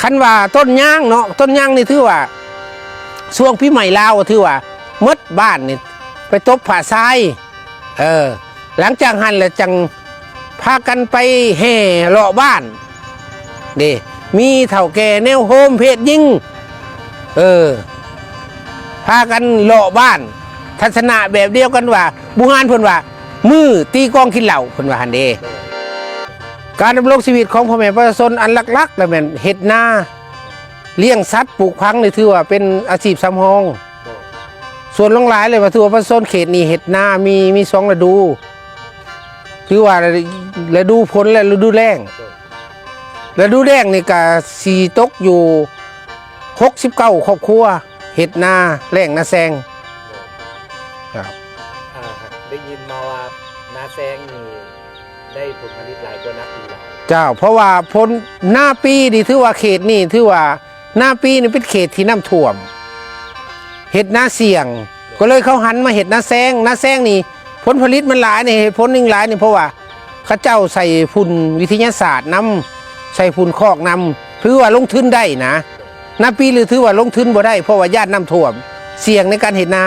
คันว่าต้นย่างเนาะต้นย่างนี่ถือว่าช่วงพี่ใหม่ลาวถือว่ามดบ้านนี่ไปตบผ่าทรายเออหลังจากหันแล้วจังพากันไปแห่เลาะบ้านเดมีเถ่าแก่แนวโฮมเพจยิงเออพากันเลาะบ้าน ทัศนะแบบเดียวกันว่าบุหานเพิ่นว่ามือตีกลองกินเหล่าเพิ่นว่าหันเด การดำรงชีวิตของพ่อแม่ประชาชนอันหลักๆแล้วแม่นเฮ็ดนาเลี้ยงสัตว์ปลูกพังนี่ถือว่าเป็นอาชีพสำรอง ส่วนลงหลายเลยว่าถือว่าประชาชนเขตนี้เฮ็ดนามีมีสองฤดูถือว่าฤดูฝนและฤดูแล้งฤดูแล้งนี่ก็สีตกอยู่69ครอบครัวเฮ็ดนาแล้งนาแซงครับอ่าได้ยินมาว่านาแซงนี่ ได้ผลผลิตหลายตัวนักดีหลายเจ้า เพราะว่าพ้นหน้าปีนี่ถือว่าเขตนี่ถือว่าหน้าปีนี่เป็นเขตที่น้ำท่วมเห็ดหน้าเสี่ยง ก็เลยเขาหันมาเห็ดหน้าแซงหน้าแซงนี่ ผลผลิตมันหลายนี่เหตุผลหนึ่งหลายนี่เพราะว่าเข้าเจ้าใส่ฝุ่นวิทยาศาสตร์นำใส่ฝุ่นคอกนำถือว่าลงทุนได้นะหน้าปีหรือถือว่าลงทุนบ่ได้เพราะว่าญาติน้ำท่วม เสี่ยงในการเห็ดนา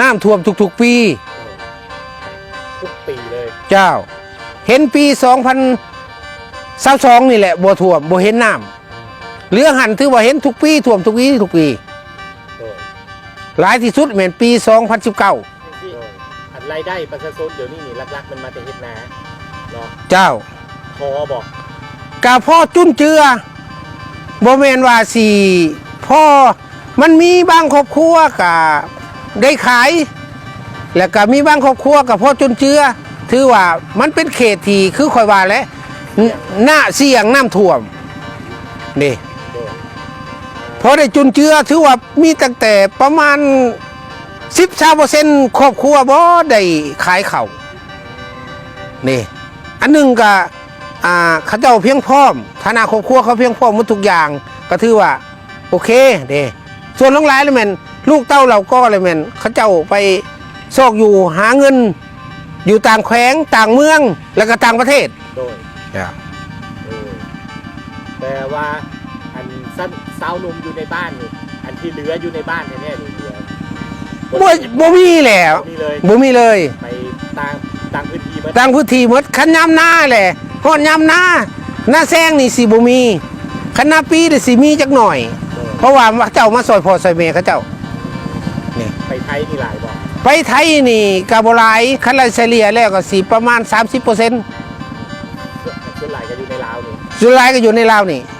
น้ำท่วมทุกๆปี ทุกปี เลยเจ้า เห็นปี2022นี่แหละบ่ท่วมบ่เห็นน้ำเหลือหันถือว่าเห็นทุกปีท่วมทุกปีทุกปีโดยหลายที่สุดแม่นปี 2019ที่อันรายได้ประชาชนเดี๋ยวนี้นี่หลักๆมันมาแต่เฮ็ดนาเนาะเจ้าพอบอกกะพ่อจุนเจือบ่แม่นว่าสิพ่อมันมีบางครอบครัวกะได้ขาย แล้วก็มีบางครอบครัวกับพ่อจุนเจือ ถือว่ามันเป็นเขตที่คือข่อยว่าแหล้วหน้าเสี่ยงน้ำท่วมนี่พอได้จุนเจือถือว่ามีตั้งแต่ประมาณสิบชาเปอร์เซ็นต์ครอบครัวบ่ได้ขายเขาวนี่อันหนึ่งก็อ่าเขาเจ้าเพียงพร้อมฐานะครอบครัวเขาเพียงพร้อมหมดทุกอย่างก็ถือว่า โอเคเด้ส่วนลงหลายเลยแมนลูกเต้าเราก็เลยแมนเขาเจ้าไปซอกอยู่หาเงิน อยู่ต่างแขวงต่างเมืองแล้วก็ต่างประเทศโดยเออแต่ว่าอันสั้นสาวหนุ่มอยู่ในบ้านนี่อันที่เหลืออยู่ในบ้านแน่ๆนี่เหลือบ่บ่มีแล้วนี่เลยบ่มีเลย ไปต่างต่างพื้นที่มาต่างพื้นที่หมดขันยามหน้าแหละฮอดยามหน้าหน้าแซงนี่สิบ่มีขันหน้าปีนี่สิมีจักหน่อย เพราะว่าเจ้ามาซอยพ่อซอยแม่เขาเจ้า ไปไทยนี่หลายบอกไปไทยนี่กะบ่หลายคันไลเฉลี่ยแล้วก็สิประมาณ 30%ส่วนหลายก็อยู่ในลาวนี่สุดท้ายก็อยู่ในลาวนี่โ